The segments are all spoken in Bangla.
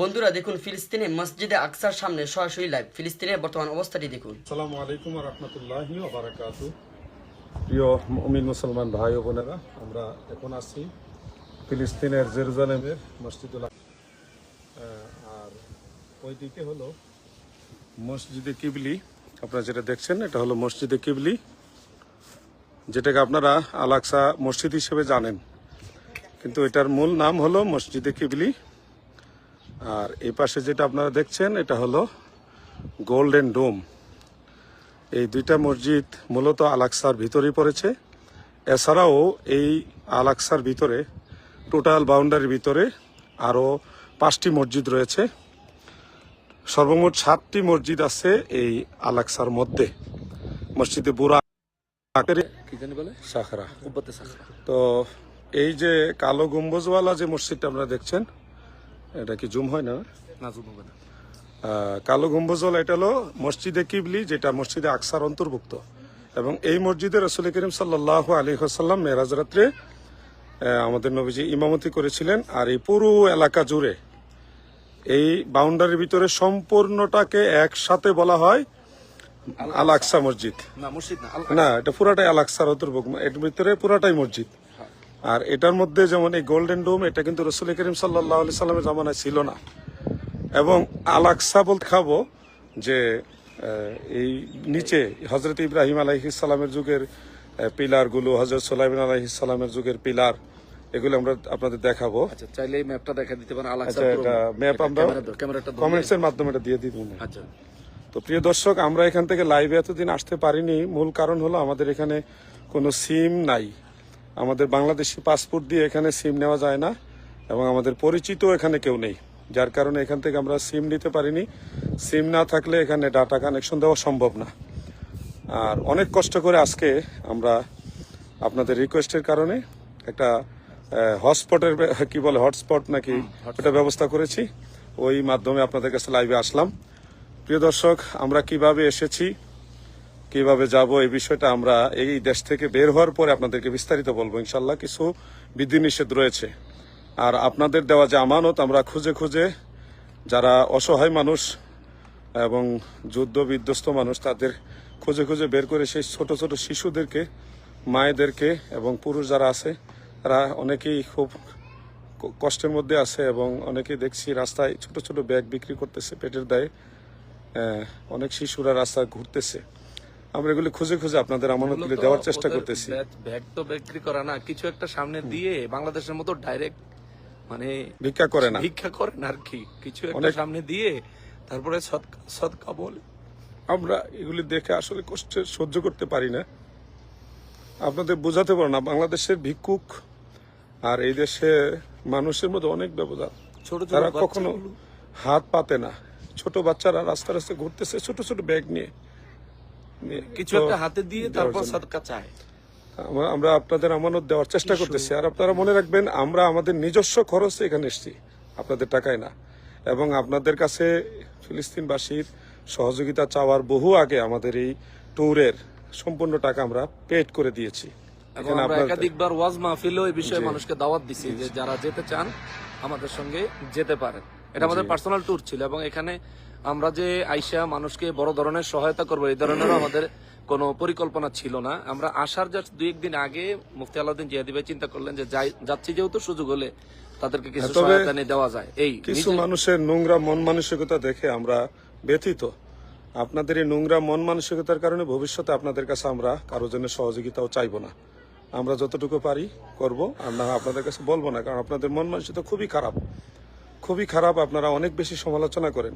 বন্ধুরা, দেখুন, ফিলিস্তিনে মসজিদে আকসার সামনে সরাসরি লাইভ ফিলিস্তিনের বর্তমান অবস্থাটি দেখুন। আসসালামু আলাইকুম রহমতুল্লাহি বারাকাতু। প্রিয় মমিন মুসলমান ভাই ও বোনেরা, আমরা এখন আছি ফিলিস্তিনের জেরুজালেমের মসজিদুল আর ওইদিকে হলো মসজিদে কিবলি। আপনারা যেটা দেখছেন, এটা হলো মসজিদে কিবলি, যেটাকে আপনারা আলাকসা মসজিদ হিসেবে জানেন। কিন্তু এটার মূল নাম হলো মসজিদে কিবলি। আর এই পাশে যেটা আপনারা দেখছেন এটা হলো গোল্ডেন ডোম এই দুইটা মসজিদ মূলত আলাক্সার ভিতরেই পড়েছে। এছাড়াও এই আলাক্সার ভিতরে টোটাল বাউন্ডারির ভিতরে আরও পাঁচটি মসজিদ রয়েছে। সর্বমোট সাতটি মসজিদ আছে এই আলাক্সার মধ্যে। মসজিদে বুড়া সাখরা। তো এই যে কালো গম্বুজওয়ালা যে মসজিদটা আপনারা দেখছেন এটা কি জুম হয় না? না জুম হবে না। কালো গম্বুজওয়ালা এটা হলো মসজিদে কিবলি যেটা মসজিদে আকসার অন্তর্ভুক্ত। এবং এই মসজিদে রসুল করিম সাল্লাহ আলী হাসাল্লাম মেরাজ রাত্রে আমাদের নবীজি ইমামতি করেছিলেন আর এই পুরো এলাকা জুড়ে এই বাউন্ডারির ভিতরে সম্পূর্ণটাকে একসাথে বলা হয় আল আকসা। মসজিদ। না মসজিদ না এটা পুরাটাই আল আকসার অন্তর্ভুক্ত এর ভিতরে পুরাটাই মসজিদ। আর এটার মধ্যে যেমন এই গোল্ডেন ডোম এটা কিন্তু রসুল করিম সাল্লাহ আলি সাল্লামের জামানায় ছিল না। এবং আলাকসা বলতে খাব যে এই নিচে হজরত ইব্রাহিম আলাইহিসালামের যুগের পিলারগুলো হজরত সোলাইমান আলাইহিসালামের যুগের পিলার এগুলো আমরা আপনাদের দেখাবো। আচ্ছা চাইলে এই ম্যাপটা দেখা দিতে পারেন আলাক্সা আচ্ছা এটা ম্যাপ আমরা ক্যামেরাটা কমেন্টস এর মাধ্যমে এটা দিয়ে দিব আচ্ছা। তো প্রিয় দর্শক আমরা এখান থেকে লাইভে এতদিন আসতে পারিনি। মূল কারণ হলো আমাদের এখানে কোনো সিম নাই। আমাদের বাংলাদেশি পাসপোর্ট দিয়ে এখানে সিম নেওয়া যায় না এবং আমাদের পরিচিত এখানে কেউ নেই। যার কারণে এখান থেকে আমরা সিম নিতে পারিনি। সিম না থাকলে এখানে ডাটা কানেকশন দেওয়া সম্ভব না। আর অনেক কষ্ট করে আজকে আমরা আপনাদের রিকোয়েস্টের কারণে একটা হটস্পটের কি বলে হটস্পট নাকি ওটা ব্যবস্থা করেছি। ওই মাধ্যমে আপনাদের কাছে লাইভে আসলাম। প্রিয় দর্শক আমরা কীভাবে এসেছি? কীভাবে যাব এই বিষয়টা আমরা এই দেশ থেকে বের হওয়ার পরে আপনাদেরকে বিস্তারিত বলব। ইনশাল্লাহ কিছু বিধিনিষেধ রয়েছে। আর আপনাদের দেওয়া যে আমানত, আমরা খুঁজে খুঁজে যারা অসহায় মানুষ এবং যুদ্ধ বিধ্বস্ত মানুষ, তাদের খুঁজে খুঁজে বের করে সেই ছোট ছোট শিশুদেরকে, মায়েদেরকে এবং পুরুষ যারা আছে, তারা অনেকেই খুব কষ্টের মধ্যে আছে এবং অনেকেই দেখছি রাস্তায় ছোট ছোট ব্যাগ বিক্রি করতেছে, পেটের দায়ে অনেক শিশুরা রাস্তায় ঘুরতেছে। আমরা এগুলি খুঁজে খুঁজে আপনাদের আমানতগুলি দেওয়ার চেষ্টা করতেছি। ব্যাগ তো বিক্রি করা না কিছু একটা সামনে দিয়ে বাংলাদেশের মতো ডাইরেক্ট মানে ভিক্ষা করে না। ভিক্ষা করেন আর কি। কিছু একটা সামনে দিয়ে তারপরে সৎকা বলে। আমরা এগুলি দেখে আসলে কষ্ট সহ্য করতে পারি না। আপনাদের বোঝাতে পারো না বাংলাদেশের ভিক্ষুক আর এই দেশে মানুষের মধ্যে অনেক ব্যবধান। ছোট ছোট তারা কখনো হাত পাতে না। ছোট বাচ্চারা রাস্তা রাস্তায় ঘুরতেছে ছোট ছোট ব্যাগ নিয়ে। কিছু একটা হাতে দিয়ে তারপর। সৎকা চায়। আমরা- আপনাদের আমানত দেওয়ার চেষ্টা করতেছি। আর আপনারা মনে রাখবেন আমরা আমাদের নিজস্ব খরচে এখানে এসেছি আপনাদের টাকায় না। এবং আপনাদের কাছে ফিলিস্তিনবাসীর সহযোগিতা চাওয়ার বহু আগে আমাদের এই ট্যুরের সম্পূর্ণ টাকা আমরা পেড করে দিয়েছি। একাধিকবার ওয়াজ মাহফিলও এই বিষয়ে মানুষকে দাওয়াত দিছি যে যারা যেতে চান আমাদের সঙ্গে যেতে পারেন। এটা আমাদের পার্সোনাল ট্যুর ছিল এবং এখানে আমরা যে আইসা মানুষকে বড় ধরনের সহায়তা করব এই ধরনেরও আমাদের কোনো পরিকল্পনা ছিল না। আমরা আসার জাস্ট দুই একদিন আগে মুফতি আলাউদ্দিন জিয়াদি ভাই চিন্তা করলেন যে যাচ্ছি যেহেতু সুযোগ হলে তাদেরকে কিছু হ্যাঁ, সহায়তা নিয়ে দেওয়া যায়। এই কিছু মানুষের নোংরা মন মানসিকতা দেখে আমরা ব্যথিত। আপনাদের এই নোংরা মন মানসিকতার কারণে ভবিষ্যতে আপনাদের কাছে আমরা কারও জন্য সহযোগিতাও চাইব না। আমরা যতটুকু পারি করব আমরা আপনাদের কাছে বলব না কারণ আপনাদের মন মানসিকতা খুবই খারাপ। খুবই খারাপ আপনারা অনেক বেশি সমালোচনা করেন।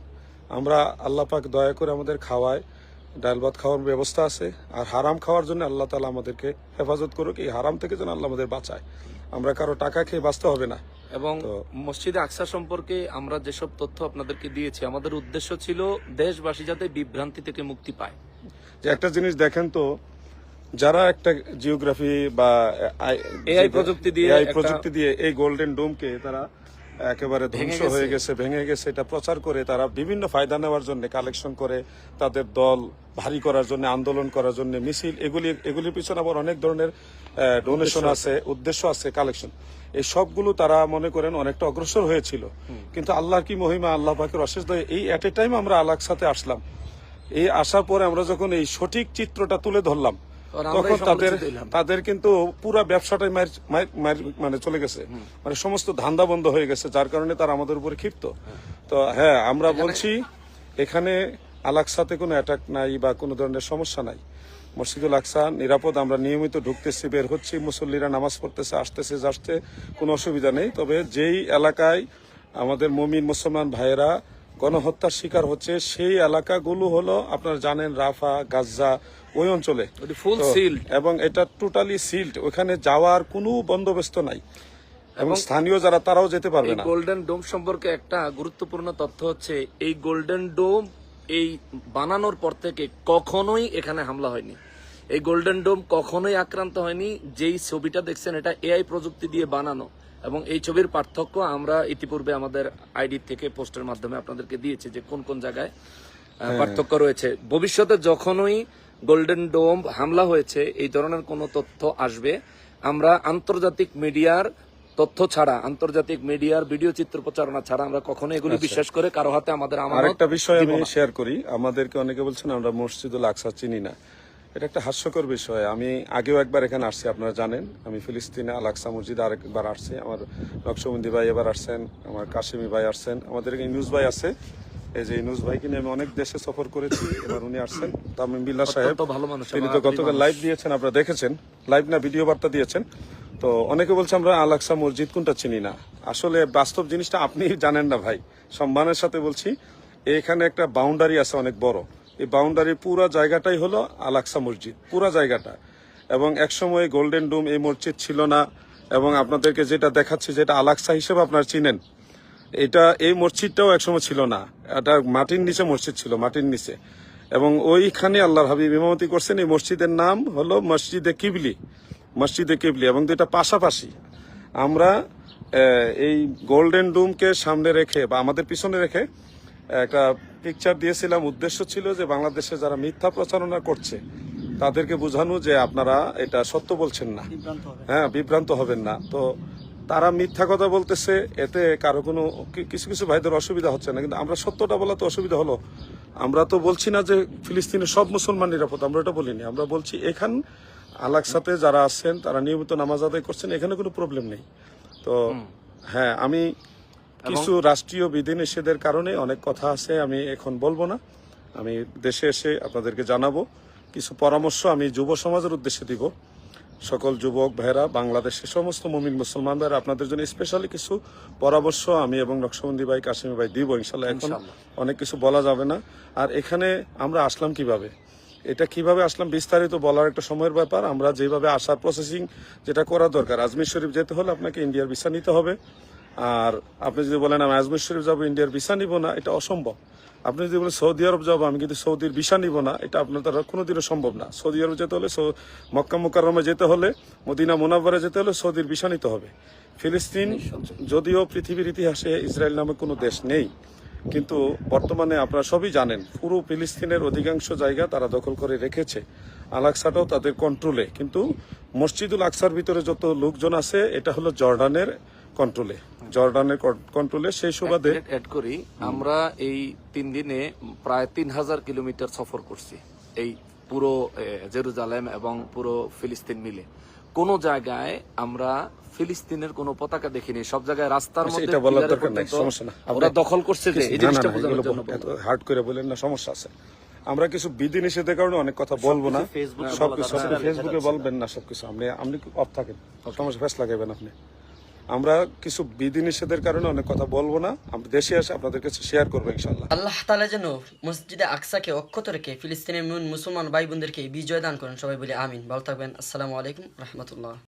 আমরা আল্লাহ পাক দয়া করে আমাদের খাওয়ায় ডাল ভাত খাওয়ার ব্যবস্থা আছে আর হারাম খাওয়ার জন্য আল্লাহ তালা আমাদেরকে হেফাজত করুক এই হারাম থেকে যেন আল্লাহ আমাদের বাঁচায়। আমরা কারও টাকা খেয়ে বাঁচতে হবে না। এবং মসজিদে আকসা সম্পর্কে আমরা যেসব তথ্য আপনাদেরকে দিয়েছি আমাদের উদ্দেশ্য ছিল দেশবাসী যাতে বিভ্রান্তি থেকে মুক্তি পায়। যে একটা জিনিস দেখেন তো যারা একটা জিওগ্রাফি বা AI প্রযুক্তি দিয়ে প্রযুক্তি দিয়ে এই গোল্ডেন ডোমকে তারা একেবারে ধ্বংস হয়ে গেছে ভেঙে গেছে। এটা প্রচার করে তারা বিভিন্ন ফায়দা নেওয়ার জন্য কালেকশন করে তাদের দল ভারী করার জন্য আন্দোলন করার জন্য মিছিল এগুলি এগুলির পিছনে আবার অনেক ধরনের ডোনেশন আছে উদ্দেশ্য আছে কালেকশন এই সবগুলো তারা মনে করেন অনেকটা অগ্রসর হয়েছিল। কিন্তু আল্লাহর কি মহিমা আল্লাহ পাকের অশেষ দয়ে এই এট এ টাইম আমরা আলাক সাথে আসলাম। এই আসার পরে আমরা যখন এই সঠিক চিত্রটা তুলে ধরলাম তখন তাদের তাদের কিন্তু পুরো ব্যবসাটাই মানে চলে গেছে। মানে সমস্ত ধান্দা বন্ধ হয়ে গেছে যার কারণে তারা আমাদের উপরে ক্ষিপ্ত। তো হ্যাঁ আমরা বলছি এখানে আলাকসাতে কোনো অ্যাটাক নাই বা কোনো ধরনের সমস্যা নাই। মসজিদুল আকসা নিরাপদ আমরা নিয়মিত ঢুকতেছি বের হচ্ছি মুসল্লিরা নামাজ পড়তেছে আসতেছে যাচ্ছে কোনো অসুবিধা নেই। তবে যেই এলাকায় আমাদের মমিন মুসলমান ভাইয়েরা গণহত্যার শিকার হচ্ছে সেই এলাকাগুলো হলো আপনারা জানেন রাফা গাজ্জা ওই অঞ্চলে। ফুল সিল্ড এবং এটা টোটালি সিল্ড ওখানে যাওয়ার কোনো বন্দোবস্ত নাই। এবং স্থানীয় যারা তারাও যেতে পারবে না। গোল্ডেন ডোম সম্পর্কে একটা গুরুত্বপূর্ণ তথ্য হচ্ছে এই গোল্ডেন ডোম এই বানানোর পর থেকে কখনোই এখানে হামলা হয়নি। এই গোল্ডেন ডোম কখনোই আক্রান্ত হয়নি। যেই ছবিটা দেখছেন এটা এআই প্রযুক্তি দিয়ে বানানো। এবং এই ছবির পার্থক্য আমরা ইতিপূর্বে আমাদের আইডি থেকে পোস্টের মাধ্যমে আপনাদেরকে দিয়েছি যে কোন কোন জায়গায় পার্থক্য রয়েছে। ভবিষ্যতে যখনই গোল্ডেন ডোম হামলা হয়েছে এই ধরনের কোনো তথ্য আসবে। আমরা আন্তর্জাতিক মিডিয়ার তথ্য ছাড়া আন্তর্জাতিক মিডিয়ার ভিডিও চিত্র প্রচারণা ছাড়া আমরা কখনো এগুলি বিশ্বাস করে কারও হাতে আমাদের আমানত আরেকটা বিষয় আমি শেয়ার করি। আমাদেরকে অনেকে বলছেন আমরা মসজিদুল আকসা চিনি না। এটা একটা হাস্যকর বিষয়। আমি আগেও একবার এখানে আসছি আপনারা জানেন। আমি ফিলিস্তিনে আল মসজিদ আরেকবার আসছি। আমার নকশবন্দি ভাই এবার আসছেন আমার কাশিমি ভাই আসছেন। আমাদের এখানে ইনুস ভাই আছে। এই যে ইনুস ভাইকে নিয়ে আমি অনেক দেশে সফর করেছি। এবার উনি আসছেন। তামিম বিল্লাহ সাহেব ভালো মানুষ। তিনি তো গতকাল লাইভ দিয়েছেন আপনারা দেখেছেন। লাইভ না ভিডিও বার্তা দিয়েছেন। তো অনেকে বলছে আমরা আলাকসা মসজিদ কোনটা চিনি না। আসলে বাস্তব জিনিসটা আপনি জানেন না ভাই। সম্মানের সাথে বলছি এখানে একটা বাউন্ডারি আছে অনেক বড়। এই বাউন্ডারির পুরো জায়গাটাই হলো আলাকসা মসজিদ, পুরো জায়গাটা। এবং একসময় গোল্ডেন ডুম এই মসজিদ ছিল না। এবং আপনাদেরকে যেটা দেখাচ্ছি, যেটা আলাকসা হিসেবে আপনারা চিনেন, এটা এই মসজিদটাও একসময় ছিল না। এটা মাটির নিচে মসজিদ ছিল, মাটির নিচে। এবং ওইখানে আল্লাহর হাবিব ইমামতি করছেন, এই মসজিদের নাম হলো মসজিদে কিবলি মসজিদে কিবলি। এবং দুইটা পাশাপাশি আমরা এই গোল্ডেন ডুমকে সামনে রেখে বা আমাদের পিছনে রেখে, একটা পিকচার দিয়েছিলাম উদ্দেশ্য ছিল যে বাংলাদেশে যারা মিথ্যা প্রচারণা করছে তাদেরকে বোঝানো যে আপনারা এটা সত্য বলছেন না। হ্যাঁ বিভ্রান্ত হবেন না। তো তারা মিথ্যা কথা বলতেছে এতে কারও কোনো কিছু কিছু ভাইদের অসুবিধা হচ্ছে না। কিন্তু আমরা সত্যটা বলা তো অসুবিধা হলো। আমরা তো বলছি না যে ফিলিস্তিনের সব মুসলমান নিরাপদ আমরা এটা বলিনি। আমরা বলছি এখান আলাকসাতে যারা আছেন তারা নিয়মিত নামাজ আদায় করছেন এখানে কোনো প্রবলেম নেই। তো হ্যাঁ আমি কিছু রাষ্ট্রীয় বিধিনিষেধের কারণে অনেক কথা আছে আমি এখন বলব না। আমি দেশে এসে আপনাদেরকে জানাব। কিছু পরামর্শ আমি যুব সমাজের উদ্দেশ্যে দিব। সকল যুবক ভাইরা বাংলাদেশের সমস্ত মমিন মুসলমান ভাইরা আপনাদের জন্য স্পেশালি কিছু পরামর্শ আমি এবং নকশবন্দি ভাই কাশিমি ভাই দিব ইনশাল্লাহ। এখন অনেক কিছু বলা যাবে না। আর এখানে আমরা আসলাম কীভাবে? এটা কীভাবে আসলাম বিস্তারিত বলার একটা সময়ের ব্যাপার। আমরা যেভাবে আসার প্রসেসিং যেটা করা দরকার আজমির শরীফ যেতে হলে আপনাকে ইন্ডিয়ার ভিসা নিতে হবে। আর আপনি যদি বলেন, আমি আজমির শরীফ যাব, ইন্ডিয়ার ভিসা নিব না, এটা অসম্ভব। আপনি যদি বলেন, সৌদি আরব যাব, আমি কিন্তু সৌদির ভিসা নিব না, এটা আপনার দ্বারা কোনোদিনও সম্ভব না। সৌদি আরব যেতে হলে মক্কা মুকাররমে যেতে হলে, মদিনা মোনাব্বারে যেতে হলে সৌদির ভিসা নিতে হবে। ফিলিস্তিন যদিও পৃথিবীর ইতিহাসে ইসরায়েল নামে কোনো দেশ নেই, কিন্তু বর্তমানে আপনারা সবই জানেন, পুরো ফিলিস্তিনের অধিকাংশ জায়গা তারা দখল করে রেখেছে আলাকসাটাও তাদের কন্ট্রোলে কিন্তু মসজিদুল আকসার ভিতরে যত লোকজন আছে, এটা হলো জর্ডানের কন্ট্রোলে জর্ডানের কন্ট্রোলে সেই সুবাদে অ্যাড করি। আমরা এই তিন দিনে প্রায় তিন হাজার কিলোমিটার সফর করছি এই পুরো জেরুজালেম এবং পুরো ফিলিস্তিন মিলে। কোন জায়গায় আমরা ফিলিস্তিনের কোনো পতাকা দেখিনি সব জায়গায় রাস্তার আচ্ছা, মধ্যে এটা বলার দরকার নাই, সমস্যা না। আপনি- দখল করছে যে এই জিনিসটা বোঝানোর জন্য হার্ড করে বলেন না সমস্যা আছে। আমরা কিছু বিধি নিষেধের কারণে অনেক কথা বলব না। সবকিছু ফেসবুকে বলবেন না সবকিছু। আপনি আপনি অফ থাকেন সমস্যা ফেস লাগাবেন আপনি। আমরা কিছু বিধি নিষেধের কারণে অনেক কথা বলব না। আমরা দেশে এসে আপনাদের কাছে শেয়ার করব ইনশাল্লাহ আল্লাহ তালা যেন মসজিদে আকসাকে অক্ষত রেখে ফিলিস্তিনের মুন মুসলমান ভাই বোনদেরকে বিজয় দান করেন, সবাই বলে আমিন। ভালো থাকবেন। আসসালামু আলাইকুম রহমতুল্লাহ।